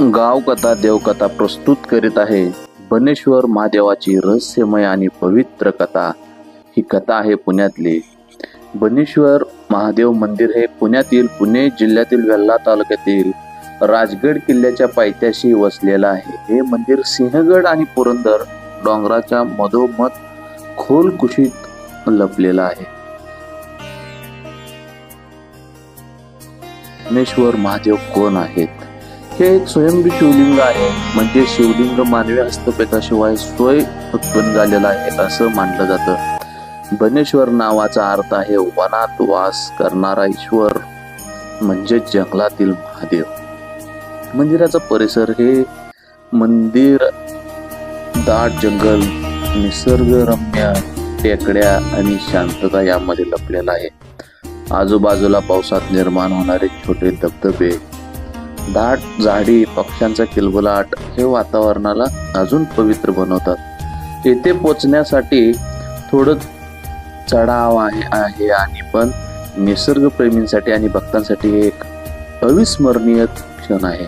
गावकथा देवकथा प्रस्तुत करीत आहे. बनेश्वर महादेवाची रहस्यमय आणि पवित्र कथा. ही कथा आहे पुण्यातली. बनेश्वर महादेव मंदिर हे पुण्यातील पुणे जिल्ह्यातील वेल्हा तालुक्यातील राजगड किल्ल्याच्या पायथ्याशी वसलेलं आहे. हे मंदिर सिंहगड आणि पुरंदर डोंगराच्या मधोमध खोल कुशीत लपलेलं आहे. बनेश्वर महादेव कोण आहेत? हे एक स्वयंबी शिवलिंग आहे. म्हणजे शिवलिंग मानवी हस्तपेकाशिवाय स्वय उत्पन्न झालेलं आहे असं मानलं जातं. बनेश्वर नावाचा अर्थ आहे वनात वास करणारा ईश्वर म्हणजे जंगलातील महादेव. मंदिराचा परिसर हे मंदिर दाट जंगल निसर्गरम्य टेकड्या आणि शांतता यामध्ये लपलेला आहे. आजूबाजूला पावसात निर्माण होणारे छोटे धबधबे दाट झाडी पक्ष्यांचा किलबलाट हे वातावरणाला अजून पवित्र बनवतात. येथे पोचण्यासाठी थोडं चढाव आहे आहे आणि पण निसर्गप्रेमींसाठी आणि भक्तांसाठी एक अविस्मरणीय क्षण आहे.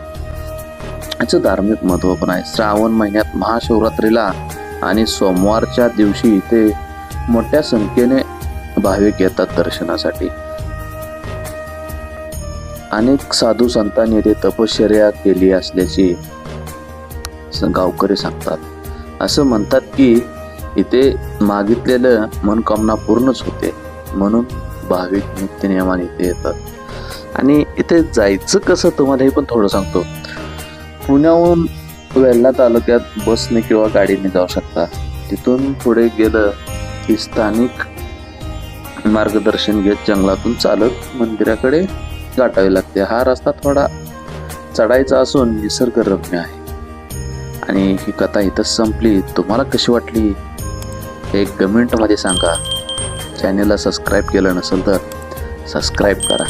याचं धार्मिक महत्त्व पण आहे. श्रावण महिन्यात महाशिवरात्रीला आणि सोमवारच्या दिवशी इथे मोठ्या संख्येने भाविक येतात दर्शनासाठी. अनेक साधू संतांनी येथे तपश्चर्या केली असल्याची स- गावकरी सांगतात. असं म्हणतात की इथे मागितलेलं मनकामना पूर्णच होते म्हणून भाविक नित्यनियमाने इथे येतात. आणि इथे जायचं कसं तुम्हाला हे पण थोडं सांगतो. पुण्याहून वेल्ला तालुक्यात बसने किंवा गाडीने जाऊ शकता. तिथून पुढे गेलं की स्थानिक मार्गदर्शन घेत जंगलातून चालत मंदिराकडे गाठावी लागते. हा रस्ता थोडा चढायचा असून निसर्गरम्य आहे. आणि ही कथा इथंच संपली. तुम्हाला कशी वाटली? हे कमेंटमध्ये सांगा. चॅनेलला सबस्क्राईब केलं नसेल तर सबस्क्राईब करा.